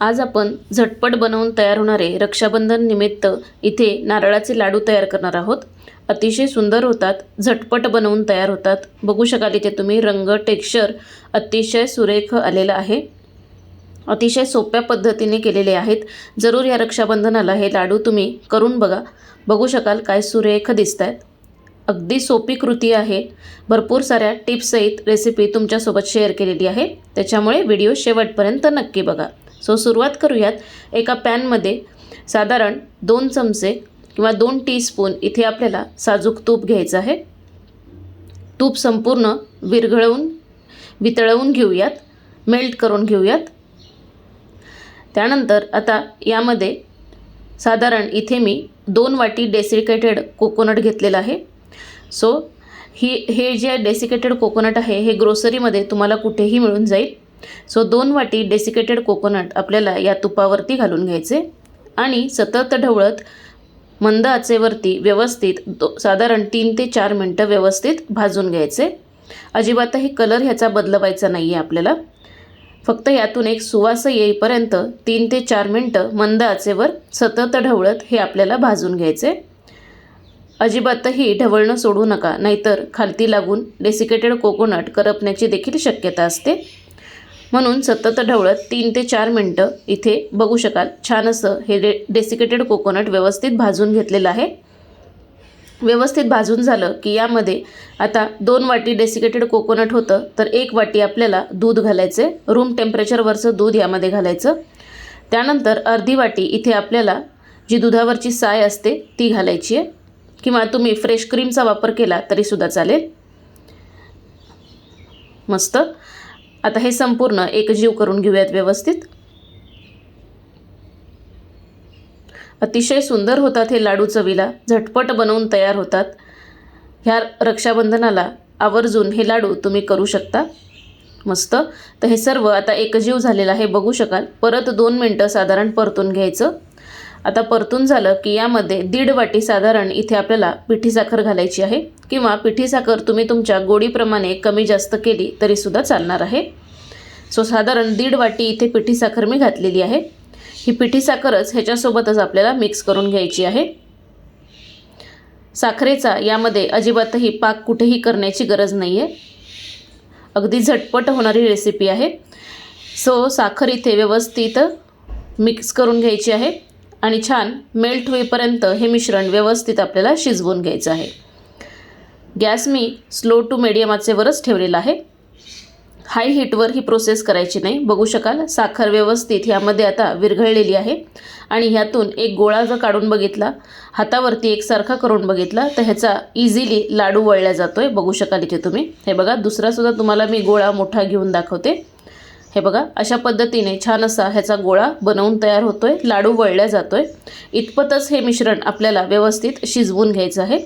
आज आपण झटपट बनवून तयार होणारे रक्षाबंधन निमित्त इथे नारळाचे लाडू तयार करणार आहोत. अतिशय सुंदर होतात झटपट बनवून तयार होतात. बघू शकाल इथे तुम्ही रंग टेक्स्चर अतिशय सुरेख आलेलं आहे. अतिशय सोप्या पद्धतीने केलेले आहेत. जरूर या रक्षाबंधनाला हे लाडू तुम्ही करून बघा. बघू शकाल काय सुरेख दिसत आहेत अगदी सोपी कृती आहे. भरपूर साऱ्या टिप्ससहित रेसिपी तुमच्यासोबत शेअर केलेली आहे. त्याच्यामुळे व्हिडिओ शेवटपर्यंत नक्की बघा. सो सुरुवात करूयात एका पॅनमध्ये साधारण दोन चमचे किंवा दोन टीस्पून इथे आपल्याला साजूक तूप घ्यायचं आहे. तूप संपूर्ण विरघळवून वितळवून घेऊयात मेल्ट करून घेऊयात. त्यानंतर आता यामध्ये साधारण इथे मी दोन वाटी डेसिकेटेड कोकोनट घेतलेलं आहे. सो ही हे जे डेसिकेटेड कोकोनट आहे हे ग्रोसरीमध्ये तुम्हाला कुठेही मिळून जाईल. सो दोन वाटी डेसिकेटेड कोकोनट आपल्याला या तुपावरती घालून घ्यायचे आणि सतत ढवळत मंद आचेवरती व्यवस्थित दो साधारण तीन ते चार मिनटं व्यवस्थित भाजून घ्यायचे. अजिबातही कलर ह्याचा बदलवायचा नाही आहे आपल्याला. फक्त यातून एक सुवास येईपर्यंत तीन ते चार मिनटं मंद आचेवर सतत ढवळत हे आपल्याला भाजून घ्यायचे. अजिबातही ढवळणं सोडू नका नाहीतर खालती लागून डेसिकेटेड कोकोनट करपण्याची देखील शक्यता असते. म्हणून सतत ढवळत तीन ते चार मिनटं इथे बघू शकाल. छान असं हे डे डेसिकेटेड कोकोनट व्यवस्थित भाजून घेतलेलं आहे. व्यवस्थित भाजून झालं की यामध्ये आता दोन वाटी डेसिकेटेड कोकोनट होतं तर एक वाटी आपल्याला दूध घालायचे रूम टेम्परेचरवरचं दूध यामध्ये घालायचं. त्यानंतर अर्धी वाटी इथे आपल्याला जी दुधावरची साय असते ती घालायची आहे. किंवा तुम्ही फ्रेश क्रीमचा वापर केला तरीसुद्धा चालेल. मस्त. आता हे संपूर्ण एकजीव करून घेऊयात व्यवस्थित. अतिशय सुंदर होतात हे लाडू चवीला झटपट बनवून तयार होतात. ह्या रक्षाबंधनाला आवर्जून हे लाडू तुम्ही करू शकता. मस्त. तर हे सर्व आता एकजीव झालेलं आहे बघू शकाल. परत दोन मिनटं साधारण परतून घ्यायचं. आता परतून झालं की यामध्ये दीड वाटी साधारण इथे आपल्याला पिठी साखर घालायची आहे किंवा पिठी साखर तुम्ही तुमच्या गोडीप्रमाणे कमी जास्त केली तरीसुद्धा चालणार आहे. सो साधारण दीड वाटी इथे पिठी साखर मी घातलेली आहे. ही पिठी साखरच ह्याच्यासोबतच आपल्याला मिक्स करून घ्यायची आहे. साखरेचा यामध्ये अजिबातही पाक कुठेही करण्याची गरज नाही आहे अगदी झटपट होणारी रेसिपी आहे. सो साखर इथे व्यवस्थित मिक्स करून घ्यायची आहे. आणि छान मेल्ट होईपर्यंत हे मिश्रण व्यवस्थित आपल्याला शिजवून घ्यायचं आहे. गॅस मी स्लो टू मिडियम आचेवरच ठेवलेला आहे. हाय हीटवर ही प्रोसेस करायची नाही. बघू शकाल साखर व्यवस्थित ह्यामध्ये आता विरघळलेली आहे. आणि ह्यातून एक गोळा जर काढून बघितला हातावरती एकसारखा करून बघितला तर ह्याचा इझिली लाडू वळला जातो आहे बघू शकाल इथे तुम्ही. हे बघा दुसरासुद्धा तुम्हाला मी गोळा मोठा घेऊन दाखवते. हे बघा अशा पद्धतीने छान असा ह्याचा गोळा बनवून तयार होतो आहे लाडू वळल्या जातो आहे इतपतच हे मिश्रण आपल्याला व्यवस्थित शिजवून घ्यायचं आहे.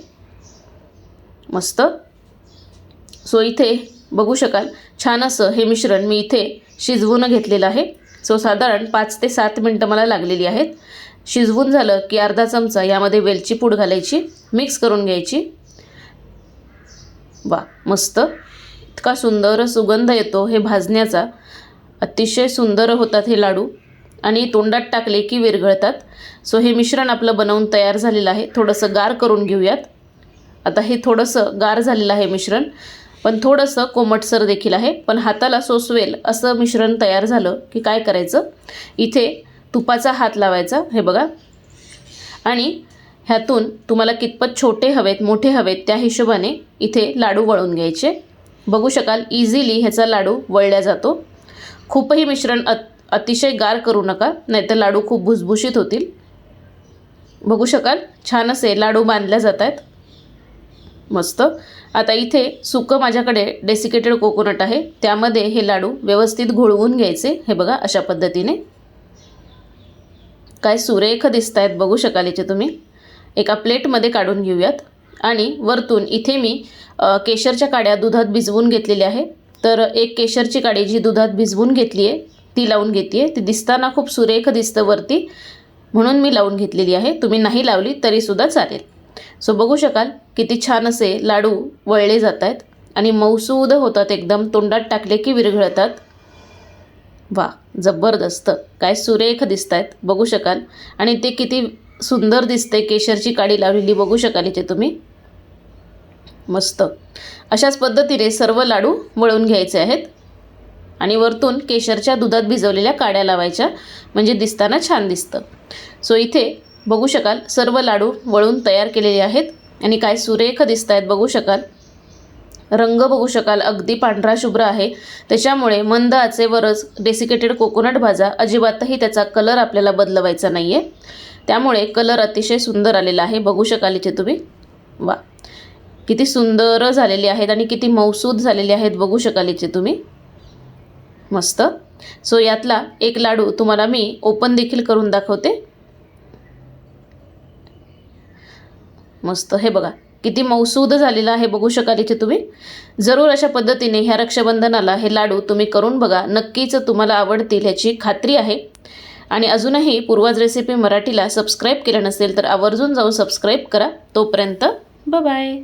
मस्त. सो इथे बघू शकाल छान असं हे मिश्रण मी इथे शिजवून घेतलेलं आहे. सो साधारण पाच ते सात मिनटं मला लागलेली आहेत. शिजवून झालं की अर्धा चमचा यामध्ये वेलची पूड घालायची मिक्स करून घ्यायची. वा मस्त. इतका सुंदर सुगंध येतो हे भाजण्याचा. अतिशय सुंदर होतात हे लाडू. आणि तोंडात टाकले की विरघळतात. सो हे मिश्रण आपलं बनवून तयार झालेलं आहे. थोडंसं गार करून घेऊयात. आता हे थोडंसं गार झालेलं आहे मिश्रण. पण थोडंसं कोमटसर देखील आहे. पण हाताला सोसवेल असं मिश्रण तयार झालं की काय करायचं? इथे तुपाचा हात लावायचा. हे बघा. आणि ह्यातून तुम्हाला कितपत छोटे हवेत मोठे हवेत त्या हिशोबाने इथे लाडू वळून घ्यायचे. बघू शकाल इझिली ह्याचा लाडू वळल्या जातो. खूपही मिश्रण अत अतिशय गार करू नका नाहीतर लाडू खूप भुसभुशीत होतील. बघू शकाल छान असे लाडू बांधल्या जात आहेत. मस्त. आता इथे सुकं माझ्याकडे डेसिकेटेड कोकोनट आहे. त्यामध्ये हे लाडू व्यवस्थित घोळवून घ्यायचे. हे बघा अशा पद्धतीने. काय सुरेख दिसत आहेत बघू शकाल याचे तुम्ही. एका प्लेटमध्ये काढून घेऊयात. आणि वरतून इथे मी केशरच्या काड्या दुधात भिजवून घेतलेल्या आहे. तर एक केशरची काडी जी दुधात भिजवून घेतली आहे ती लावून घेते आहे. ती दिसताना खूप सुरेख दिसतं वरती म्हणून मी लावून घेतलेली आहे. तुम्ही नाही लावली तरीसुद्धा चालेल. सो बघू शकाल किती छान असे लाडू वळले जात आहेत आणि मऊसूद होतात एकदम तोंडात टाकले की विरघळतात. वा जबरदस्त. काय सुरेख दिसत आहेत बघू शकाल. आणि ते किती सुंदर दिसते केशरची काडी लावलेली बघू शकाल इथे तुम्ही. मस्त. अशाच पद्धतीने सर्व लाडू वळून घ्यायचे आहेत. आणि वरतून केशरच्या दुधात भिजवलेल्या काड्या लावायच्या म्हणजे दिसताना छान दिसतं. सो इथे बघू शकाल सर्व लाडू वळून तयार केलेले आहेत. आणि काय सुरेख दिसत आहेत बघू शकाल. रंग बघू शकाल अगदी पांढरा शुभ्र आहे. त्याच्यामुळे मंद आचेवरच डेसिकेटेड कोकोनट भाजा अजिबातही त्याचा कलर आपल्याला बदलवायचा नाही आहे त्यामुळे कलर अतिशय सुंदर आलेला आहे. बघू शकाल इथे तुम्ही. वा. किती सुंदर झालेली आहेत आणि किती मौसूद झालेले आहेत बघू शकाल याचे तुम्ही. मस्त. सो यातला एक लाडू तुम्हाला मी ओपन देखील करून दाखवते. मस्त. हे बघा किती मौसूद झालेला आहे बघू शकाल इथे तुम्ही. जरूर अशा पद्धतीने ह्या रक्षाबंधनाला हे लाडू तुम्ही करून बघा. नक्कीच तुम्हाला आवडतील ह्याची खात्री आहे. आणि अजूनही पूर्वाज रेसिपी मराठीला सबस्क्राईब केलं नसेल तर आवर्जून जाऊन सबस्क्राईब करा. तोपर्यंत बाय